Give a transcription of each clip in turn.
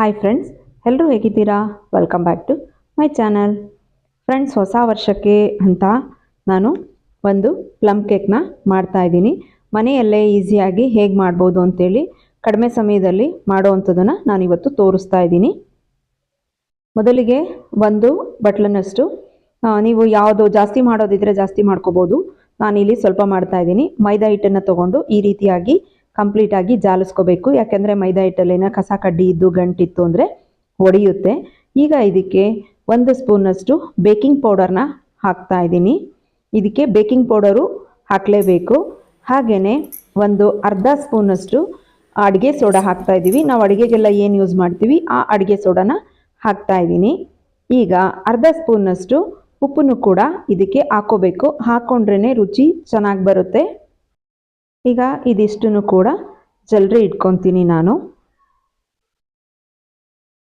Hi friends ಎಲ್ಲರೂ ಹೇಗಿದ್ದೀರಾ? Welcome back to my channel friends ಹೊಸ ವರ್ಷಕ್ಕೆ ಅಂತ ನಾನು ಒಂದು ಪ್ಲಮ್ ಕೇಕ್ನ ಮಾಡ್ತಾ ಇದ್ದೀನಿ. ಮನೆಯಲ್ಲೇ ಈಸಿಯಾಗಿ ಹೇಗೆ ಮಾಡ್ಬೋದು ಅಂತೇಳಿ ಕಡಿಮೆ ಸಮಯದಲ್ಲಿ ಮಾಡೋವಂಥದ್ದನ್ನು ನಾನಿವತ್ತು ತೋರಿಸ್ತಾ ಇದ್ದೀನಿ. ಮೊದಲಿಗೆ ಒಂದು ಬಟ್ಲನ್ನಷ್ಟು ನೀವು ಯಾವುದು ಜಾಸ್ತಿ ಮಾಡೋದಿದ್ರೆ ಜಾಸ್ತಿ ಮಾಡ್ಕೋಬೋದು. ನಾನಿಲ್ಲಿ ಸ್ವಲ್ಪ ಮಾಡ್ತಾ ಇದ್ದೀನಿ. ಮೈದಾ ಹಿಟ್ಟನ್ನು ತೊಗೊಂಡು ಈ ರೀತಿಯಾಗಿ ಕಂಪ್ಲೀಟಾಗಿ ಜಾಲಿಸ್ಕೋಬೇಕು. ಯಾಕೆಂದರೆ ಮೈದಾ ಹಿಟ್ಟಲ್ಲಿನ ಕಸ ಕಡ್ಡಿ ಇದ್ದು ಗಂಟಿತ್ತು ಅಂದರೆ ಒಡೆಯುತ್ತೆ. ಈಗ ಇದಕ್ಕೆ ಒಂದು ಸ್ಪೂನಷ್ಟು ಬೇಕಿಂಗ್ ಪೌಡರ್ನ ಹಾಕ್ತಾ ಇದ್ದೀನಿ. ಇದಕ್ಕೆ ಬೇಕಿಂಗ್ ಪೌಡರು ಹಾಕಲೇಬೇಕು. ಹಾಗೆಯೇ ಒಂದು ಅರ್ಧ ಸ್ಪೂನಷ್ಟು ಅಡುಗೆ ಸೋಡಾ ಹಾಕ್ತಾ ಇದ್ದೀವಿ. ನಾವು ಅಡುಗೆಗೆಲ್ಲ ಏನು ಯೂಸ್ ಮಾಡ್ತೀವಿ? ಆ ಅಡುಗೆ ಸೋಡಾನ ಹಾಕ್ತಾ ಇದ್ದೀನಿ. ಈಗ ಅರ್ಧ ಸ್ಪೂನಷ್ಟು ಉಪ್ಪನ್ನು ಕೂಡ ಇದಕ್ಕೆ ಹಾಕೋಬೇಕು ಹಾಕ್ಕೊಂಡ್ರೇ ರುಚಿ ಚೆನ್ನಾಗಿ ಬರುತ್ತೆ. ಈಗ ಇದಿಷ್ಟನ್ನು ಕೂಡ ಜಲ್ರಿ ಇಟ್ಕೊತೀನಿ ನಾನು.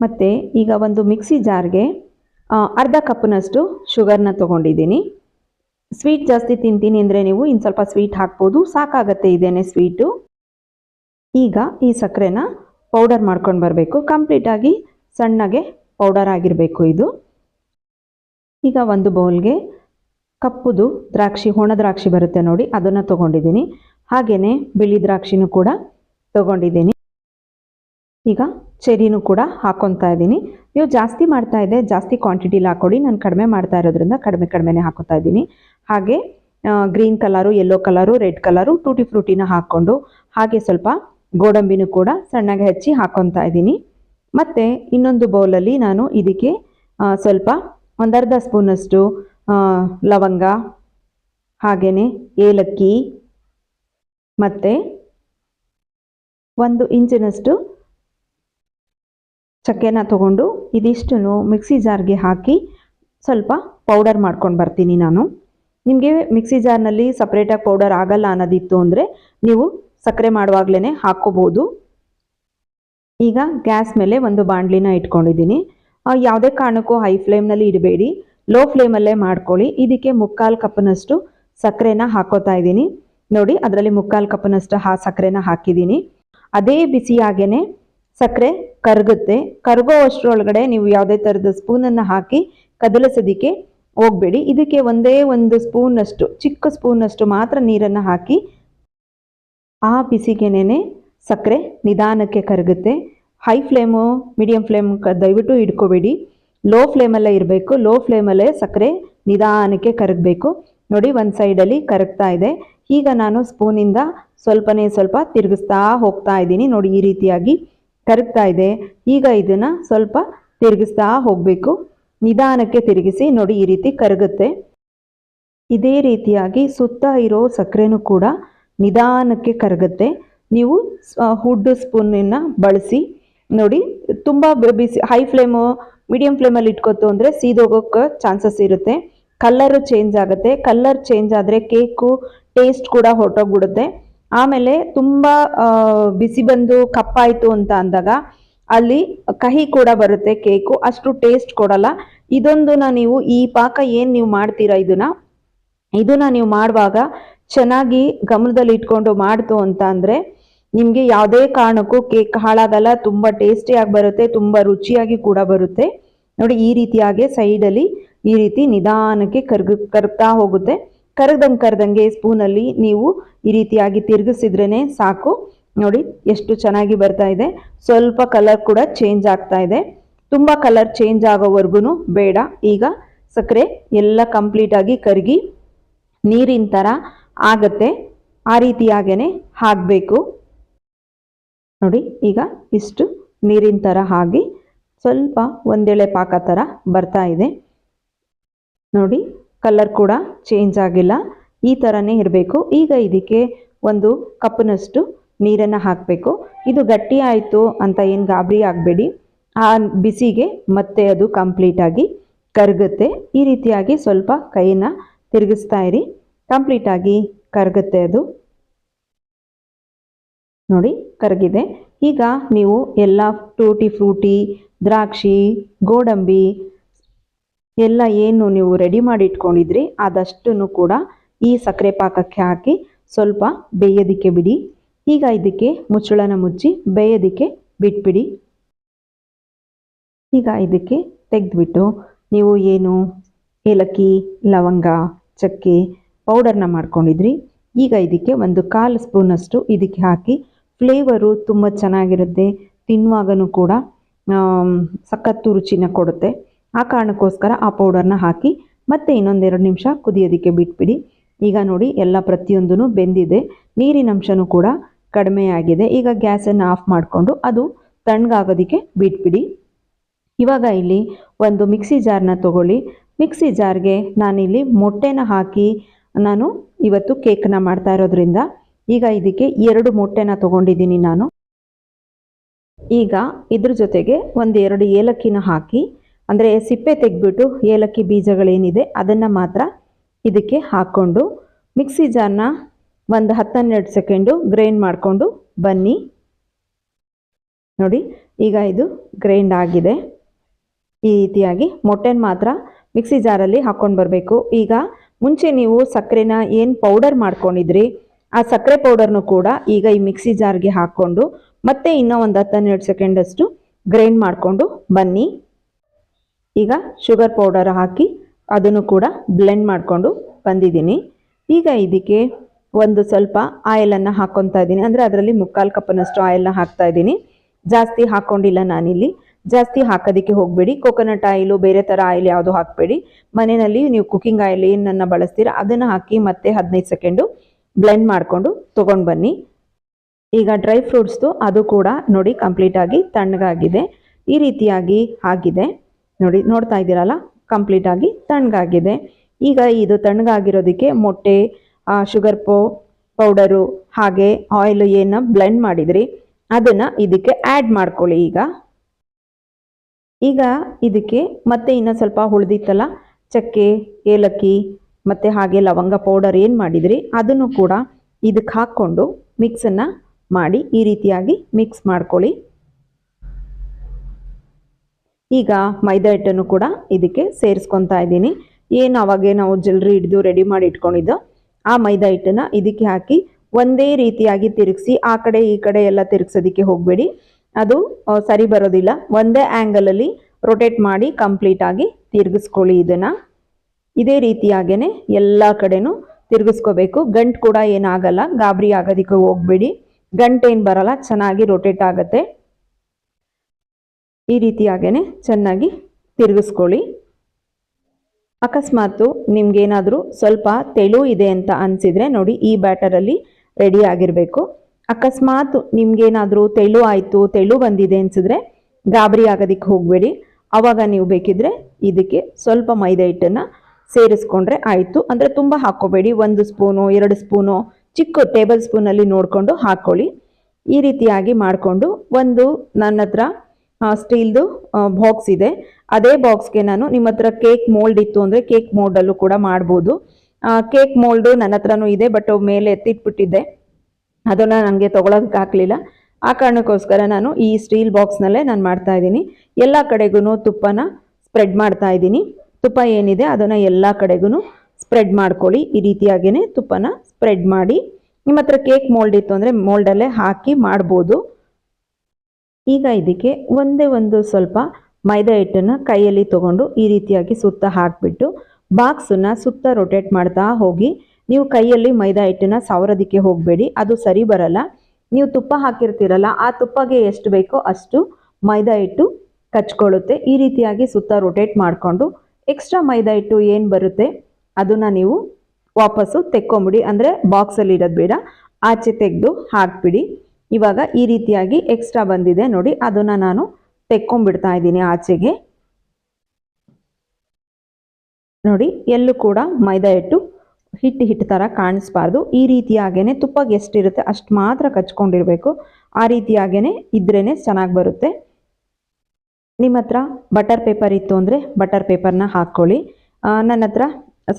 ಮತ್ತು ಈಗ ಒಂದು ಮಿಕ್ಸಿ ಜಾರ್ಗೆ ಅರ್ಧ ಕಪ್ನಷ್ಟು ಶುಗರ್ನ ತೊಗೊಂಡಿದ್ದೀನಿ. ಸ್ವೀಟ್ ಜಾಸ್ತಿ ತಿಂತೀನಿ ಅಂದರೆ ನೀವು ಇನ್ನು ಸ್ವಲ್ಪ ಸ್ವೀಟ್ ಹಾಕ್ಬೋದು, ಸಾಕಾಗತ್ತೆ ಇದೇನೆ ಸ್ವೀಟು. ಈಗ ಈ ಸಕ್ಕರೆನ ಪೌಡರ್ ಮಾಡ್ಕೊಂಡು ಬರಬೇಕು. ಕಂಪ್ಲೀಟಾಗಿ ಸಣ್ಣಗೆ ಪೌಡರ್ ಆಗಿರಬೇಕು ಇದು. ಈಗ ಒಂದು ಬೌಲ್ಗೆ ಕಪ್ಪುದು ದ್ರಾಕ್ಷಿ ಒಣ ದ್ರಾಕ್ಷಿ ಬರುತ್ತೆ ನೋಡಿ, ಅದನ್ನು ತೊಗೊಂಡಿದ್ದೀನಿ. ಹಾಗೆಯೇ ಬಿಳಿ ದ್ರಾಕ್ಷಿನೂ ಕೂಡ ತಗೊಂಡಿದ್ದೀನಿ. ಈಗ ಚೆರಿನೂ ಕೂಡ ಹಾಕೊತಾ ಇದ್ದೀನಿ. ನೀವು ಜಾಸ್ತಿ ಮಾಡ್ತಾ ಇದೆ ಜಾಸ್ತಿ ಕ್ವಾಂಟಿಟಿಲಿ ಹಾಕೊಡಿ. ನಾನು ಕಡಿಮೆ ಮಾಡ್ತಾ ಇರೋದ್ರಿಂದ ಕಡಿಮೆ ಕಡಿಮೆನೇ ಹಾಕೋತಾ ಇದ್ದೀನಿ. ಹಾಗೆ green colour yellow colour, red colour tutti ಫ್ರೂಟಿನ ಹಾಕ್ಕೊಂಡು ಹಾಗೆ ಸ್ವಲ್ಪ ಗೋಡಂಬಿನೂ ಕೂಡ ಸಣ್ಣಗೆ ಹೆಚ್ಚಿ ಹಾಕೊತಾ ಇದ್ದೀನಿ. ಮತ್ತು ಇನ್ನೊಂದು ಬೌಲಲ್ಲಿ ನಾನು ಇದಕ್ಕೆ ಸ್ವಲ್ಪ ಒಂದರ್ಧ ಸ್ಪೂನಷ್ಟು ಲವಂಗ ಹಾಗೆಯೇ ಏಲಕ್ಕಿ ಮತ್ತು ಒಂದು ಇಂಚಿನಷ್ಟು ಚಕ್ಕೆನ ತಗೊಂಡು ಇದಿಷ್ಟನ್ನು ಮಿಕ್ಸಿ ಜಾರ್ಗೆ ಹಾಕಿ ಸ್ವಲ್ಪ ಪೌಡರ್ ಮಾಡ್ಕೊಂಡು ಬರ್ತೀನಿ ನಾನು. ನಿಮಗೆ ಮಿಕ್ಸಿ ಜಾರ್ನಲ್ಲಿ ಸಪ್ರೇಟಾಗಿ ಪೌಡರ್ ಆಗಲ್ಲ ಅನ್ನೋದಿತ್ತು ಅಂದರೆ ನೀವು ಸಕ್ಕರೆ ಮಾಡುವಾಗಲೇ ಹಾಕ್ಕೋಬೋದು. ಈಗ ಗ್ಯಾಸ್ ಮೇಲೆ ಒಂದು ಬಾಣಲಿನ ಇಟ್ಕೊಂಡಿದ್ದೀನಿ. ಯಾವುದೇ ಕಾರಣಕ್ಕೂ ಹೈ ಫ್ಲೇಮ್ನಲ್ಲಿ ಇಡಬೇಡಿ. ಲೋ ಫ್ಲೇಮಲ್ಲೇ ಮಾಡ್ಕೊಳ್ಳಿ. ಇದಕ್ಕೆ ಮುಕ್ಕಾಲು ಕಪ್ನಷ್ಟು ಸಕ್ಕರೆನ ಹಾಕೋತಾ ಇದ್ದೀನಿ. ನೋಡಿ, ಅದರಲ್ಲಿ ಮುಕ್ಕಾಲು ಕಪ್ಪನಷ್ಟು ಹಾ ಸಕ್ಕರೆನ ಹಾಕಿದ್ದೀನಿ. ಅದೇ ಬಿಸಿಯಾಗೇನೆ ಸಕ್ಕರೆ ಕರಗುತ್ತೆ. ಕರಗೋ ಅಷ್ಟರೊಳಗಡೆ ನೀವು ಯಾವುದೇ ಥರದ ಸ್ಪೂನನ್ನು ಹಾಕಿ ಕದಲಿಸೋದಕ್ಕೆ ಹೋಗಬೇಡಿ. ಇದಕ್ಕೆ ಒಂದೇ ಒಂದು ಸ್ಪೂನಷ್ಟು, ಚಿಕ್ಕ ಸ್ಪೂನಷ್ಟು ಮಾತ್ರ ನೀರನ್ನು ಹಾಕಿ ಆ ಬಿಸಿಗೆನೇ ಸಕ್ಕರೆ ನಿಧಾನಕ್ಕೆ ಕರಗುತ್ತೆ. ಹೈ ಫ್ಲೇಮು, ಮೀಡಿಯಂ ಫ್ಲೇಮ್ ದಯವಿಟ್ಟು ಇಟ್ಕೋಬೇಡಿ. ಲೋ ಫ್ಲೇಮಲ್ಲೇ ಇರಬೇಕು. ಲೋ ಫ್ಲೇಮಲ್ಲೇ ಸಕ್ಕರೆ ನಿಧಾನಕ್ಕೆ ಕರಗಬೇಕು. ನೋಡಿ, ಒಂದು ಸೈಡಲ್ಲಿ ಕರಗ್ತಾ ಇದೆ. ಈಗ ನಾನು ಸ್ಪೂನಿಂದ ಸ್ವಲ್ಪನೇ ಸ್ವಲ್ಪ ತಿರುಗಿಸ್ತಾ ಹೋಗ್ತಾ ಇದ್ದೀನಿ. ನೋಡಿ, ಈ ರೀತಿಯಾಗಿ ಕರಗ್ತಾ ಇದೆ. ಈಗ ಇದನ್ನು ಸ್ವಲ್ಪ ತಿರುಗಿಸ್ತಾ ಹೋಗಬೇಕು. ನಿಧಾನಕ್ಕೆ ತಿರುಗಿಸಿ ನೋಡಿ, ಈ ರೀತಿ ಕರಗುತ್ತೆ. ಇದೇ ರೀತಿಯಾಗಿ ಸುತ್ತ ಇರೋ ಸಕ್ಕರೆನೂ ಕೂಡ ನಿಧಾನಕ್ಕೆ ಕರಗುತ್ತೆ. ನೀವು ಹುಡ್ಡು ಸ್ಪೂನನ್ನು ಬಳಸಿ ನೋಡಿ, ತುಂಬ ಬಿಸಿ, ಹೈ ಫ್ಲೇಮು, ಮೀಡಿಯಂ ಫ್ಲೇಮಲ್ಲಿ ಇಟ್ಕೊತು ಅಂದರೆ ಸೀದೋಗೋಕ್ಕೆ ಚಾನ್ಸಸ್ ಇರುತ್ತೆ. ಕಲ್ಲರು ಚೇಂಜ್ ಆಗುತ್ತೆ. ಕಲ್ಲರ್ ಚೇಂಜ್ ಆದರೆ ಕೇಕು ಟೇಸ್ಟ್ ಕೂಡ ಹೊರಟೋಗ್ಬಿಡುತ್ತೆ. ಆಮೇಲೆ ತುಂಬ ಬಿಸಿ ಬಂದು ಕಪ್ಪಾಯಿತು ಅಂತ ಅಂದಾಗ ಅಲ್ಲಿ ಕಹಿ ಕೂಡ ಬರುತ್ತೆ ಕೇಕು, ಅಷ್ಟು ಟೇಸ್ಟ್ ಕೊಡಲ್ಲ. ಇದೊಂದನ್ನ ನೀವು ಈ ಪಾಕ ಏನು ನೀವು ಮಾಡ್ತೀರಾ ಇದನ್ನ? ಇದನ್ನ ನೀವು ಮಾಡುವಾಗ ಚೆನ್ನಾಗಿ ಗಮನದಲ್ಲಿ ಇಟ್ಕೊಂಡು ಮಾಡ್ತು ಅಂತ ಅಂದರೆ ನಿಮಗೆ ಯಾವುದೇ ಕಾರಣಕ್ಕೂ ಕೇಕ್ ಹಾಳಾಗಲ್ಲ, ತುಂಬ ಟೇಸ್ಟಿಯಾಗಿ ಬರುತ್ತೆ, ತುಂಬ ರುಚಿಯಾಗಿ ಕೂಡ ಬರುತ್ತೆ. ನೋಡಿ ಈ ರೀತಿಯಾಗಿ ಸೈಡಲ್ಲಿ ಈ ರೀತಿ ನಿಧಾನಕ್ಕೆ ಕರ್ಗ, ಕರ್ಗ್ತಾ ಹೋಗುತ್ತೆ. ಕರಗ್ದಂಗೆ ಕರೆದಂಗೆ ಸ್ಪೂನಲ್ಲಿ ನೀವು ಈ ರೀತಿಯಾಗಿ ತಿರುಗಿಸಿದ್ರೇ ಸಾಕು. ನೋಡಿ, ಎಷ್ಟು ಚೆನ್ನಾಗಿ ಬರ್ತಾ ಇದೆ. ಸ್ವಲ್ಪ ಕಲರ್ ಕೂಡ ಚೇಂಜ್ ಆಗ್ತಾ ಇದೆ. ತುಂಬ ಕಲರ್ ಚೇಂಜ್ ಆಗೋವರೆಗೂ ಬೇಡ. ಈಗ ಸಕ್ಕರೆ ಎಲ್ಲ ಕಂಪ್ಲೀಟಾಗಿ ಕರಗಿ ನೀರಿನ ಥರ ಆಗತ್ತೆ. ಆ ರೀತಿಯಾಗೇ ಹಾಕಬೇಕು. ನೋಡಿ, ಈಗ ಇಷ್ಟು ನೀರಿನ ಥರ ಆಗಿ ಸ್ವಲ್ಪ ಒಂದೆಳೆ ಪಾಕ ಥರ ಬರ್ತಾ ಇದೆ. ನೋಡಿ ಕಲರ್ ಕೂಡ ಚೇಂಜ್ ಆಗಿಲ್ಲ. ಈ ಥರನೇ ಇರಬೇಕು. ಈಗ ಇದಕ್ಕೆ ಒಂದು ಕಪ್ಪಿನಷ್ಟು ನೀರನ್ನು ಹಾಕಬೇಕು. ಇದು ಗಟ್ಟಿ ಆಯಿತು ಅಂತ ಏನು ಗಾಬರಿ ಆಗಬೇಡಿ. ಆ ಬಿಸಿಗೆ ಮತ್ತೆ ಅದು ಕಂಪ್ಲೀಟಾಗಿ ಕರಗುತ್ತೆ. ಈ ರೀತಿಯಾಗಿ ಸ್ವಲ್ಪ ಕೈನ ತಿರುಗಿಸ್ತಾ ಇರಿ. ಕಂಪ್ಲೀಟಾಗಿ ಕರಗುತ್ತೆ ಅದು. ನೋಡಿ, ಕರಗಿದೆ. ಈಗ ನೀವು ಎಲ್ಲ ಟೂಟಿ ಫ್ರೂಟಿ ದ್ರಾಕ್ಷಿ, ಗೋಡಂಬಿ ಎಲ್ಲ ಏನು ನೀವು ರೆಡಿ ಮಾಡಿ ಇಟ್ಕೊಂಡಿದ್ರಿ ಅದಷ್ಟನ್ನು ಕೂಡ ಈ ಸಕ್ಕರೆ ಪಾಕಕ್ಕೆ ಹಾಕಿ ಸ್ವಲ್ಪ ಬೇಯೋದಿಕ್ಕೆ ಬಿಡಿ. ಈಗ ಇದಕ್ಕೆ ಮುಚ್ಚಳನ ಮುಚ್ಚಿ ಬೇಯೋದಕ್ಕೆ ಬಿಟ್ಬಿಡಿ. ಈಗ ಇದಕ್ಕೆ ತೆಗೆದುಬಿಟ್ಟು ನೀವು ಏನು ಏಲಕ್ಕಿ, ಲವಂಗ, ಚಕ್ಕೆ ಪೌಡರ್ನ ಮಾಡ್ಕೊಂಡಿದ್ರಿ. ಈಗ ಇದಕ್ಕೆ ಒಂದು ಕಾಲು ಸ್ಪೂನಷ್ಟು ಇದಕ್ಕೆ ಹಾಕಿ ಫ್ಲೇವರು ತುಂಬ ಚೆನ್ನಾಗಿರುತ್ತೆ. ತಿನ್ನುವಾಗನೂ ಕೂಡ ಸಖತ್ತು ರುಚಿನ ಕೊಡುತ್ತೆ. ಆ ಕಾರಣಕ್ಕೋಸ್ಕರ ಆ ಪೌಡರ್ನ ಹಾಕಿ ಮತ್ತೆ ಇನ್ನೊಂದೆರಡು ನಿಮಿಷ ಕುದಿಯೋದಕ್ಕೆ ಬಿಟ್ಬಿಡಿ. ಈಗ ನೋಡಿ, ಎಲ್ಲ ಪ್ರತಿಯೊಂದೂ ಬೆಂದಿದೆ. ನೀರಿನ ಅಂಶನೂ ಕೂಡ ಕಡಿಮೆ ಆಗಿದೆ ಈಗ ಗ್ಯಾಸನ್ನು ಆಫ್ ಮಾಡಿಕೊಂಡು ಅದು ತಣ್ಣಗಾಗೋದಕ್ಕೆ ಬಿಟ್ಬಿಡಿ. ಇವಾಗ ಇಲ್ಲಿ ಒಂದು ಮಿಕ್ಸಿ ಜಾರ್ನ ತಗೊಳ್ಳಿ. ಮಿಕ್ಸಿ ಜಾರ್ಗೆ ನಾನಿಲ್ಲಿ ಮೊಟ್ಟೆನ ಹಾಕಿ ನಾನು ಇವತ್ತು ಕೇಕ್ನ ಮಾಡ್ತಾ ಇರೋದ್ರಿಂದ ಈಗ ಇದಕ್ಕೆ ಎರಡು ಮೊಟ್ಟೆನ ತಗೊಂಡಿದ್ದೀನಿ ನಾನು. ಈಗ ಇದ್ರ ಜೊತೆಗೆ ಒಂದು ಎರಡು ಏಲಕ್ಕಿನ ಹಾಕಿ ಅಂದರೆ ಸಿಪ್ಪೆ ತೆಗೆದ್ಬಿಟ್ಟು ಏಲಕ್ಕಿ ಬೀಜಗಳೇನಿದೆ ಅದನ್ನು ಮಾತ್ರ ಇದಕ್ಕೆ ಹಾಕ್ಕೊಂಡು ಮಿಕ್ಸಿ ಜಾರ್ನ ಒಂದು ಹತ್ತನ್ನೆರಡು ಸೆಕೆಂಡು ಗ್ರೈಂಡ್ ಮಾಡಿಕೊಂಡು ಬನ್ನಿ. ನೋಡಿ, ಈಗ ಇದು ಗ್ರೈಂಡ್ ಆಗಿದೆ. ಈ ರೀತಿಯಾಗಿ ಮೊಟ್ಟೆನ ಮಾತ್ರ ಮಿಕ್ಸಿ ಜಾರಲ್ಲಿ ಹಾಕ್ಕೊಂಡು ಬರಬೇಕು. ಈಗ ಮುಂಚೆ ನೀವು ಸಕ್ಕರೆನ ಏನು ಪೌಡರ್ ಮಾಡ್ಕೊಂಡಿದ್ರಿ, ಆ ಸಕ್ಕರೆ ಪೌಡರ್ನು ಕೂಡ ಈಗ ಈ ಮಿಕ್ಸಿ ಜಾರ್ಗೆ ಹಾಕ್ಕೊಂಡು ಮತ್ತೆ ಇನ್ನೂ ಒಂದು ಹತ್ತನ್ನೆರಡು ಸೆಕೆಂಡಷ್ಟು ಗ್ರೈಂಡ್ ಮಾಡಿಕೊಂಡು ಬನ್ನಿ. ಈಗ ಶುಗರ್ ಪೌಡರ್ ಹಾಕಿ ಅದನ್ನು ಕೂಡ ಬ್ಲೆಂಡ್ ಮಾಡಿಕೊಂಡು ಬಂದಿದ್ದೀನಿ. ಈಗ ಇದಕ್ಕೆ ಒಂದು ಸ್ವಲ್ಪ ಆಯಿಲನ್ನು ಹಾಕ್ಕೊತಾ ಇದ್ದೀನಿ. ಅಂದರೆ ಅದರಲ್ಲಿ ಮುಕ್ಕಾಲು ಕಪ್ಪನಷ್ಟು ಆಯಿಲ್ನ ಹಾಕ್ತಾ ಇದ್ದೀನಿ. ಜಾಸ್ತಿ ಹಾಕ್ಕೊಂಡಿಲ್ಲ ನಾನಿಲ್ಲಿ. ಜಾಸ್ತಿ ಹಾಕೋದಕ್ಕೆ ಹೋಗಬೇಡಿ. ಕೊಕೊನಟ್ ಆಯಿಲು ಬೇರೆ ಥರ ಆಯಿಲ್ ಯಾವುದು ಹಾಕಬೇಡಿ. ಮನೆಯಲ್ಲಿ ನೀವು ಕುಕ್ಕಿಂಗ್ ಆಯಿಲ್ ಏನನ್ನು ಬಳಸ್ತೀರ ಅದನ್ನು ಹಾಕಿ ಮತ್ತೆ ಹದಿನೈದು ಸೆಕೆಂಡು ಬ್ಲೆಂಡ್ ಮಾಡಿಕೊಂಡು ತೊಗೊಂಡು ಬನ್ನಿ. ಈಗ ಡ್ರೈ ಫ್ರೂಟ್ಸ್ದು ಅದು ಕೂಡ ನೋಡಿ ಕಂಪ್ಲೀಟಾಗಿ ತಣ್ಣಗಾಗಿದೆ. ಈ ರೀತಿಯಾಗಿ ಆಗಿದೆ. ನೋಡಿ, ನೋಡ್ತಾ ಇದ್ದೀರಲ್ಲ? ಕಂಪ್ಲೀಟಾಗಿ ತಣ್ಣಗಾಗಿದೆ. ಈಗ ಇದು ತಣ್ಣಗಾಗಿರೋದಕ್ಕೆ ಮೊಟ್ಟೆ ಶುಗರ್ ಪೋ ಪೌಡರು ಹಾಗೆ ಆಯಿಲ್ ಏನು ಬ್ಲೆಂಡ್ ಮಾಡಿದ್ರಿ. ಅದನ್ನು ಇದಕ್ಕೆ ಆ್ಯಡ್ ಮಾಡ್ಕೊಳ್ಳಿ ಈಗ. ಈಗ ಇದಕ್ಕೆ ಮತ್ತೆ ಇನ್ನೂ ಸ್ವಲ್ಪ ಉಳಿದಿತ್ತಲ್ಲ? ಚಕ್ಕೆ, ಏಲಕ್ಕಿ, ಮತ್ತು ಹಾಗೆ ಲವಂಗ ಪೌಡರ್ ಏನು ಮಾಡಿದ್ರಿ? ಅದನ್ನು ಕೂಡ ಇದಕ್ಕೆ ಹಾಕ್ಕೊಂಡು ಮಿಕ್ಸನ್ನು ಮಾಡಿ ಈ ರೀತಿಯಾಗಿ ಮಿಕ್ಸ್ ಮಾಡ್ಕೊಳ್ಳಿ. ಈಗ ಮೈದಾ ಹಿಟ್ಟನ್ನು ಕೂಡ ಇದಕ್ಕೆ ಸೇರಿಸ್ಕೊತಾ ಇದ್ದೀನಿ. ಏನು ಅವಾಗೆ ನಾವು ಜಲ್ರಿ ಹಿಡಿದು ರೆಡಿ ಮಾಡಿ ಇಟ್ಕೊಂಡಿದ್ದೋ, ಆ ಮೈದಾ ಹಿಟ್ಟನ್ನು ಇದಕ್ಕೆ ಹಾಕಿ ಒಂದೇ ರೀತಿಯಾಗಿ ತಿರುಗಿಸಿ, ಆ ಕಡೆ ಈ ಕಡೆ ಎಲ್ಲ ತಿರುಗಿಸೋದಕ್ಕೆ ಹೋಗಬೇಡಿ. ಅದು ಸರಿ ಬರೋದಿಲ್ಲ. ಒಂದೇ ಆ್ಯಂಗಲಲ್ಲಿ ರೊಟೇಟ್ ಮಾಡಿ ಕಂಪ್ಲೀಟಾಗಿ ತಿರುಗಿಸ್ಕೊಳ್ಳಿ ಇದನ್ನು. ಇದೇ ರೀತಿಯಾಗೇ ಎಲ್ಲ ಕಡೆನೂ ತಿರುಗಿಸ್ಕೋಬೇಕು. ಗಂಟು ಕೂಡ ಏನಾಗಲ್ಲ ಗಾಬರಿ ಆಗೋದಕ್ಕೆ ಹೋಗಬೇಡಿ. ಗಂಟೇನು ಬರಲ್ಲ, ಚೆನ್ನಾಗಿ ರೊಟೇಟ್ ಆಗುತ್ತೆ. ಈ ರೀತಿಯಾಗೇ ಚೆನ್ನಾಗಿ ತಿರುಗಿಸ್ಕೊಳ್ಳಿ. ಅಕಸ್ಮಾತು ನಿಮಗೇನಾದರೂ ಸ್ವಲ್ಪ ತೆಳು ಇದೆ ಅಂತ ಅನಿಸಿದರೆ ನೋಡಿ ಈ ಬ್ಯಾಟರಲ್ಲಿ ರೆಡಿ ಆಗಿರಬೇಕು. ಅಕಸ್ಮಾತ್ ನಿಮಗೇನಾದರೂ ತೆಳು ಆಯಿತು, ತೆಳು ಬಂದಿದೆ ಅನಿಸಿದ್ರೆ ಗಾಬರಿ ಆಗೋದಕ್ಕೆ ಹೋಗಬೇಡಿ. ಆವಾಗ ನೀವು ಬೇಕಿದ್ರೆ ಇದಕ್ಕೆ ಸ್ವಲ್ಪ ಮೈದಾ ಹಿಟ್ಟನ್ನು ಸೇರಿಸ್ಕೊಂಡ್ರೆ ಆಯಿತು. ಅಂದರೆ ತುಂಬ ಹಾಕ್ಕೋಬೇಡಿ. ಒಂದು ಸ್ಪೂನು, ಎರಡು ಸ್ಪೂನು, ಚಿಕ್ಕ ಟೇಬಲ್ ಸ್ಪೂನಲ್ಲಿ ನೋಡಿಕೊಂಡು ಹಾಕ್ಕೊಳ್ಳಿ. ಈ ರೀತಿಯಾಗಿ ಮಾಡಿಕೊಂಡು ಒಂದು ನನ್ನ ಹತ್ರ ಸ್ಟೀಲ್ದು ಬಾಕ್ಸ್ ಇದೆ. ಅದೇ ಬಾಕ್ಸ್ಗೆ ನಾನು ನಿಮ್ಮ ಹತ್ರ ಕೇಕ್ ಮೋಲ್ಡ್ ಇತ್ತು ಅಂದರೆ ಕೇಕ್ ಮೋಲ್ಡಲ್ಲೂ ಕೂಡ ಮಾಡ್ಬೋದು. ಕೇಕ್ ಮೋಲ್ಡು ನನ್ನ ಹತ್ರನೂ ಇದೆ, ಬಟ್ ಮೇಲೆ ಎತ್ತಿಟ್ಬಿಟ್ಟಿದ್ದೆ. ಅದನ್ನು ನನಗೆ ತೊಗೊಳೋದಕ್ಕೆ ಆಗಲಿಲ್ಲ. ಆ ಕಾರಣಕ್ಕೋಸ್ಕರ ನಾನು ಈ ಸ್ಟೀಲ್ ಬಾಕ್ಸ್ನಲ್ಲೇ ನಾನು ಮಾಡ್ತಾ ಇದ್ದೀನಿ. ಎಲ್ಲ ಕಡೆಗೂ ತುಪ್ಪನ ಸ್ಪ್ರೆಡ್ ಮಾಡ್ತಾ ಇದ್ದೀನಿ. ತುಪ್ಪ ಏನಿದೆ ಅದನ್ನು ಎಲ್ಲ ಕಡೆಗೂ ಸ್ಪ್ರೆಡ್ ಮಾಡ್ಕೊಳ್ಳಿ. ಈ ರೀತಿಯಾಗಿಯೇ ತುಪ್ಪನ ಸ್ಪ್ರೆಡ್ ಮಾಡಿ. ನಿಮ್ಮ ಕೇಕ್ ಮೋಲ್ಡ್ ಇತ್ತು ಅಂದರೆ ಮೋಲ್ಡಲ್ಲೇ ಹಾಕಿ ಮಾಡ್ಬೋದು. ಈಗ ಇದಕ್ಕೆ ಒಂದೇ ಒಂದು ಸ್ವಲ್ಪ ಮೈದಾ ಹಿಟ್ಟನ್ನು ಕೈಯಲ್ಲಿ ತಗೊಂಡು ಈ ರೀತಿಯಾಗಿ ಸುತ್ತ ಹಾಕಿಬಿಟ್ಟು ಬಾಕ್ಸನ್ನ ಸುತ್ತ ರೊಟೇಟ್ ಮಾಡ್ತಾ ಹೋಗಿ, ನೀವು ಕೈಯಲ್ಲಿ ಮೈದಾ ಹಿಟ್ಟನ್ನ ಸವರೋದಕ್ಕೆ ಹೋಗಬೇಡಿ, ಅದು ಸರಿ ಬರಲ್ಲ. ನೀವು ತುಪ್ಪ ಹಾಕಿರ್ತೀರಲ್ಲ, ಆ ತುಪ್ಪಗೆ ಎಷ್ಟು ಬೇಕೋ ಅಷ್ಟು ಮೈದಾ ಹಿಟ್ಟು ಕಚ್ಕೊಳ್ಳುತ್ತೆ. ಈ ರೀತಿಯಾಗಿ ಸುತ್ತ ರೊಟೇಟ್ ಮಾಡಿಕೊಂಡು ಎಕ್ಸ್ಟ್ರಾ ಮೈದಾ ಹಿಟ್ಟು ಏನು ಬರುತ್ತೆ, ಅದನ್ನು ನೀವು ವಾಪಸ್ಸು ತೆಕ್ಕೊಂಬಿಡಿ. ಅಂದರೆ ಬಾಕ್ಸಲ್ಲಿ ಇಡೋದು ಬೇಡ, ಆಚೆ ತೆಗೆದು ಹಾಕ್ಬಿಡಿ. ಇವಾಗ ಈ ರೀತಿಯಾಗಿ ಎಕ್ಸ್ಟ್ರಾ ಬಂದಿದೆ ನೋಡಿ, ಅದನ್ನು ನಾನು ತೆಕ್ಕೊಂಡ್ಬಿಡ್ತಾ ಇದ್ದೀನಿ ಆಚೆಗೆ. ನೋಡಿ, ಎಲ್ಲೂ ಕೂಡ ಮೈದಾ ಹಿಟ್ಟು ಹಿಟ್ಟು ಹಿಟ್ಟು ಥರ ಕಾಣಿಸ್ಬಾರ್ದು. ಈ ರೀತಿಯಾಗೇ ತುಪ್ಪಗೆ ಎಷ್ಟಿರುತ್ತೆ ಅಷ್ಟು ಮಾತ್ರ ಕಚ್ಕೊಂಡಿರಬೇಕು. ಆ ರೀತಿಯಾಗೇ ಇದ್ರೇ ಚೆನ್ನಾಗಿ ಬರುತ್ತೆ. ನಿಮ್ಮ ಹತ್ರ ಬಟರ್ ಪೇಪರ್ ಇತ್ತು ಅಂದರೆ ಬಟರ್ ಪೇಪರ್ನ ಹಾಕ್ಕೊಳ್ಳಿ ನನ್ನ ಹತ್ರ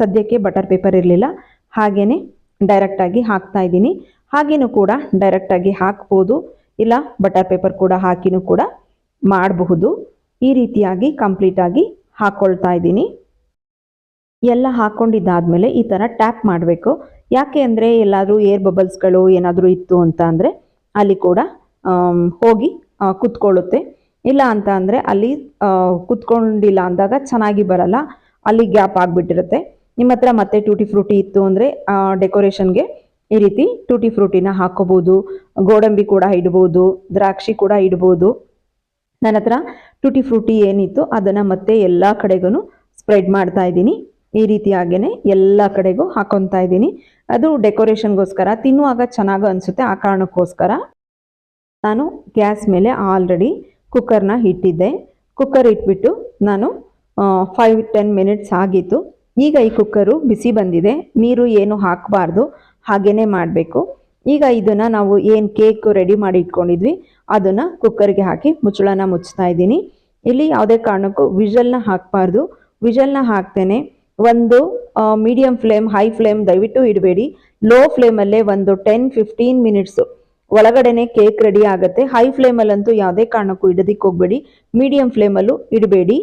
ಸದ್ಯಕ್ಕೆ ಬಟರ್ ಪೇಪರ್ ಇರಲಿಲ್ಲ. ಹಾಗೆಯೇ ಡೈರೆಕ್ಟಾಗಿ ಹಾಕ್ತಾ ಇದ್ದೀನಿ. ಹಾಗೇನೂ ಕೂಡ ಡೈರೆಕ್ಟಾಗಿ ಹಾಕ್ಬೋದು. ಇಲ್ಲ ಬಟರ್ ಪೇಪರ್ ಕೂಡ ಹಾಕಿನೂ ಕೂಡ ಮಾಡಬಹುದು. ಈ ರೀತಿಯಾಗಿ ಕಂಪ್ಲೀಟಾಗಿ ಹಾಕ್ಕೊಳ್ತಾ ಇದ್ದೀನಿ. ಎಲ್ಲ ಹಾಕ್ಕೊಂಡಿದ್ದಾದಮೇಲೆ ಈ ಥರ ಟ್ಯಾಪ್ ಮಾಡಬೇಕು. ಯಾಕೆ ಅಂದರೆ ಎಲ್ಲಾದರೂ ಏರ್ ಬಬಲ್ಸ್ಗಳು ಏನಾದರೂ ಇತ್ತು ಅಂತ ಅಂದರೆ ಅಲ್ಲಿ ಕೂಡ ಹೋಗಿ ಕುತ್ಕೊಳ್ಳುತ್ತೆ. ಇಲ್ಲ ಅಂತ ಅಂದರೆ ಅಲ್ಲಿ ಕುತ್ಕೊಂಡಿಲ್ಲ ಅಂದಾಗ ಚೆನ್ನಾಗಿ ಬರಲ್ಲ. ಅಲ್ಲಿ ಗ್ಯಾಪ್ ಆಗಿಬಿಟ್ಟಿರುತ್ತೆ. ನಿಮ್ಮ ಹತ್ರ ಮತ್ತೆ ಟೂಟಿ ಫ್ರೂಟಿ ಇತ್ತು ಅಂದರೆ ಡೆಕೋರೇಷನ್ಗೆ ಈ ರೀತಿ ಟೂಟಿ ಫ್ರೂಟಿನ ಹಾಕೋಬೋದು, ಗೋಡಂಬಿ ಕೂಡ ಇಡ್ಬೋದು, ದ್ರಾಕ್ಷಿ ಕೂಡ ಇಡ್ಬೋದು. ನನ್ನ ಹತ್ರ ಟೂಟಿ ಫ್ರೂಟಿ ಏನಿತ್ತು ಅದನ್ನು ಮತ್ತೆ ಎಲ್ಲ ಕಡೆಗೂ ಸ್ಪ್ರೆಡ್ ಮಾಡ್ತಾ ಇದ್ದೀನಿ. ಈ ರೀತಿಯಾಗೇ ಎಲ್ಲ ಕಡೆಗೂ ಹಾಕೊತಾ ಇದ್ದೀನಿ. ಅದು ಡೆಕೋರೇಷನ್ಗೋಸ್ಕರ, ತಿನ್ನುವಾಗ ಚೆನ್ನಾಗಿ ಅನಿಸುತ್ತೆ ಆ ಕಾರಣಕ್ಕೋಸ್ಕರ. ನಾನು ಗ್ಯಾಸ್ ಮೇಲೆ ಆಲ್ರೆಡಿ ಕುಕ್ಕರ್ನ ಇಟ್ಟಿದ್ದೆ ಕುಕ್ಕರ್ ಇಟ್ಬಿಟ್ಟು ನಾನು ಫೈವ್ ಟೆನ್ ಮಿನಿಟ್ಸ್ ಆಗಿತ್ತು. ಈಗ ಈ ಕುಕ್ಕರು ಬಿಸಿ ಬಂದಿದೆ. ನೀರು ಏನು ಹಾಕಬಾರ್ದು. ಹಾಗೇನೆ ಮಾಡಬೇಕು. ಈಗ ಇದನ್ನು ನಾವು ಏನು ಕೇಕ್ ರೆಡಿ ಮಾಡಿ ಇಟ್ಕೊಂಡಿದ್ವಿ, ಅದನ್ನು ಕುಕ್ಕರ್ಗೆ ಹಾಕಿ ಮುಚ್ಚಳನ ಮುಚ್ತಾ ಇದ್ದೀನಿ. ಇಲ್ಲಿ ಯಾವುದೇ ಕಾರಣಕ್ಕೂ ವಿಷಲ್ನ ಹಾಕಬಾರ್ದು. ವಿಷಲ್ನ ಹಾಕ್ತೇನೆ, ಒಂದು ಮೀಡಿಯಂ ಫ್ಲೇಮ್ ಹೈ ಫ್ಲೇಮ್ ದಯವಿಟ್ಟು ಇಡಬೇಡಿ. ಲೋ ಫ್ಲೇಮಲ್ಲೇ ಒಂದು ಟೆನ್ ಫಿಫ್ಟೀನ್ ಮಿನಿಟ್ಸು ಒಳಗಡೆನೆ ಕೇಕ್ ರೆಡಿ ಆಗುತ್ತೆ. ಹೈ ಫ್ಲೇಮಲ್ಲಂತೂ ಯಾವುದೇ ಕಾರಣಕ್ಕೂ ಇಡೋದಿಕ್ಕೆ ಹೋಗಬೇಡಿ. ಮೀಡಿಯಂ ಫ್ಲೇಮಲ್ಲೂ ಇಡಬೇಡಿ.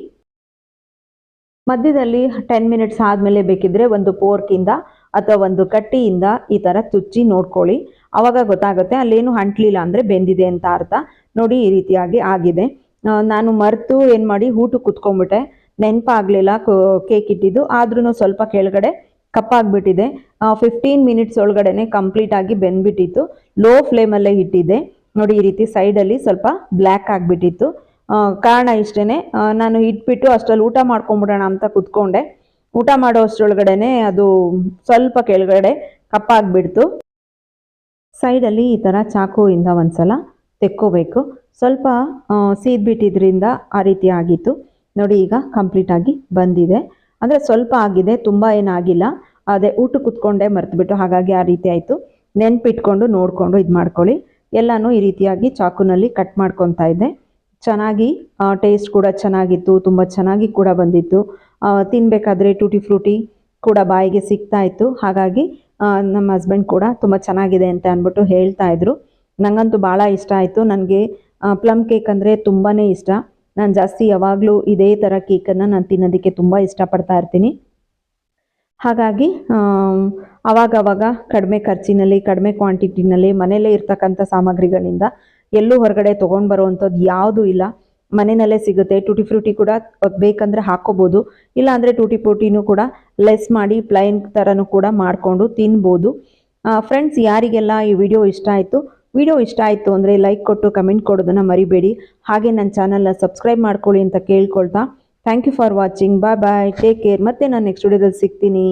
ಮಧ್ಯದಲ್ಲಿ ಟೆನ್ ಮಿನಿಟ್ಸ್ ಆದಮೇಲೆ ಬೇಕಿದ್ರೆ ಒಂದು ಪೋರ್ಕಿಂದ ಅಥವಾ ಒಂದು ಕಟ್ಟಿಯಿಂದ ಈ ಥರ ತುಚ್ಚಿ ನೋಡ್ಕೊಳ್ಳಿ. ಆವಾಗ ಗೊತ್ತಾಗುತ್ತೆ ಅಲ್ಲೇನು ಅಂಟ್ಲಿಲ್ಲ ಅಂದರೆ ಬೆಂದಿದೆ ಅಂತ ಅರ್ಥ. ನೋಡಿ ಈ ರೀತಿಯಾಗಿ ಆಗಿದೆ. ನಾನು ಮರೆತು ಏನು ಮಾಡಿ ಊಟ ಕುತ್ಕೊಂಡ್ಬಿಟ್ಟೆ. ನೆನಪಾಗಲಿಲ್ಲ ಕೇಕ್ ಇಟ್ಟಿದ್ದು. ಆದ್ರೂ ಸ್ವಲ್ಪ ಕೆಳಗಡೆ ಕಪ್ಪಾಗ್ಬಿಟ್ಟಿದೆ. ಫಿಫ್ಟೀನ್ ಮಿನಿಟ್ಸ್ ಒಳಗಡೆನೆ ಕಂಪ್ಲೀಟ್ ಆಗಿ ಬೆಂದ್ಬಿಟ್ಟಿತ್ತು. ಲೋ ಫ್ಲೇಮಲ್ಲೇ ಇಟ್ಟಿದ್ದೆ. ನೋಡಿ ಈ ರೀತಿ ಸೈಡಲ್ಲಿ ಸ್ವಲ್ಪ ಬ್ಲ್ಯಾಕ್ ಆಗಿಬಿಟ್ಟಿತ್ತು. ಕಾರಣ ಇಷ್ಟೇ ನಾನು ಇಟ್ಬಿಟ್ಟು ಅಷ್ಟರಲ್ಲಿ ಊಟ ಮಾಡ್ಕೊಂಬಿಡೋಣ ಅಂತ ಕುತ್ಕೊಂಡೆ. ಊಟ ಮಾಡೋ ಅಷ್ಟರೊಳಗಡೆನೆ ಅದು ಸ್ವಲ್ಪ ಕೆಳಗಡೆ ಕಪ್ಪಾಗ್ಬಿಡ್ತು. ಸೈಡಲ್ಲಿ ಈ ಥರ ಚಾಕುವಿಂದ ಒಂದ್ಸಲ ತೆಕ್ಕೋಬೇಕು. ಸ್ವಲ್ಪ ಸೀದ್ಬಿಟ್ಟಿದ್ರಿಂದ ಆ ರೀತಿ ಆಗಿತ್ತು. ನೋಡಿ, ಈಗ ಕಂಪ್ಲೀಟಾಗಿ ಬಂದಿದೆ. ಅಂದರೆ ಸ್ವಲ್ಪ ಆಗಿದೆ, ತುಂಬ ಏನಾಗಿಲ್ಲ. ಅದೇ ಊಟ ಕುತ್ಕೊಂಡೆ ಮರ್ತುಬಿಟ್ಟು ಹಾಗಾಗಿ ಆ ರೀತಿ ಆಯಿತು. ನೆನ್ಪಿಟ್ಕೊಂಡು ನೋಡಿಕೊಂಡು ಇದು ಮಾಡ್ಕೊಳ್ಳಿ ಎಲ್ಲನೂ ಈ ರೀತಿಯಾಗಿ ಚಾಕುನಲ್ಲಿ ಕಟ್ ಮಾಡ್ಕೊತಾ ಇದ್ದೆ. ಚೆನ್ನಾಗಿ ಟೇಸ್ಟ್ ಕೂಡ ಚೆನ್ನಾಗಿತ್ತು, ತುಂಬ ಚೆನ್ನಾಗಿ ಕೂಡ ಬಂದಿತ್ತು. ತಿನ್ಬೇಕಾದ್ರೆ ಟೂಟಿ ಫ್ರೂಟಿ ಕೂಡ ಬಾಯಿಗೆ ಸಿಗ್ತಾ ಇತ್ತು. ಹಾಗಾಗಿ ನಮ್ಮ ಹಸ್ಬೆಂಡ್ ಕೂಡ ತುಂಬ ಚೆನ್ನಾಗಿದೆ ಅಂತ ಅಂದ್ಬಿಟ್ಟು ಹೇಳ್ತಾ ಇದ್ರು. ನನಗಂತೂ ಭಾಳ ಇಷ್ಟ ಆಯಿತು. ನನಗೆ ಪ್ಲಮ್ ಕೇಕ್ ಅಂದರೆ ತುಂಬಾ ಇಷ್ಟ. ನಾನು ಜಾಸ್ತಿ ಯಾವಾಗಲೂ ಇದೇ ಥರ ಕೇಕನ್ನು ನಾನು ತಿನ್ನೋದಕ್ಕೆ ತುಂಬ ಇಷ್ಟಪಡ್ತಾ ಇರ್ತೀನಿ. ಹಾಗಾಗಿ ಅವಾಗವಾಗ ಕಡಿಮೆ ಖರ್ಚಿನಲ್ಲಿ, ಕಡಿಮೆ ಕ್ವಾಂಟಿಟಿನಲ್ಲಿ ಮನೆಯಲ್ಲೇ ಇರ್ತಕ್ಕಂಥ ಸಾಮಗ್ರಿಗಳಿಂದ ಎಲ್ಲೂ ಹೊರಗಡೆ ತೊಗೊಂಡು ಬರುವಂಥದ್ದು ಯಾವುದೂ ಇಲ್ಲ. ಮನೆಯಲ್ಲೇ ಸಿಗುತ್ತೆ. ಟೂಟಿ ಫ್ರೂಟಿ ಕೂಡ ಬೇಕಂದ್ರೆ ಬೇಕಂದರೆ ಹಾಕ್ಕೋಬೋದು ಇಲ್ಲ ಅಂದರೆ ಟೂಟಿ ಫ್ರೂಟಿನೂ ಕೂಡ ಲೆಸ್ ಮಾಡಿ ಪ್ಲೈನ್ ಥರನೂ ಕೂಡ ಮಾಡಿಕೊಂಡು ತಿನ್ಬೋದು. ಫ್ರೆಂಡ್ಸ್ ಯಾರಿಗೆಲ್ಲ ಈ ವಿಡಿಯೋ ಇಷ್ಟ ಆಯಿತು? ವಿಡಿಯೋ ಇಷ್ಟ ಆಯಿತು ಅಂದರೆ ಲೈಕ್ ಕೊಟ್ಟು ಕಮೆಂಟ್ ಕೊಡೋದನ್ನು ಮರಿಬೇಡಿ. ಹಾಗೆ ನನ್ನ ಚಾನಲ್ನ ಸಬ್ಸ್ಕ್ರೈಬ್ ಮಾಡ್ಕೊಳ್ಳಿ ಅಂತ ಕೇಳ್ಕೊಳ್ತಾ. Thank you for watching bye bye take care ಮತ್ತೆ ನಾನು ನೆಕ್ಸ್ಟ್ ವಿಡಿಯೋದಲ್ಲಿ ಸಿಗ್ತೀನಿ.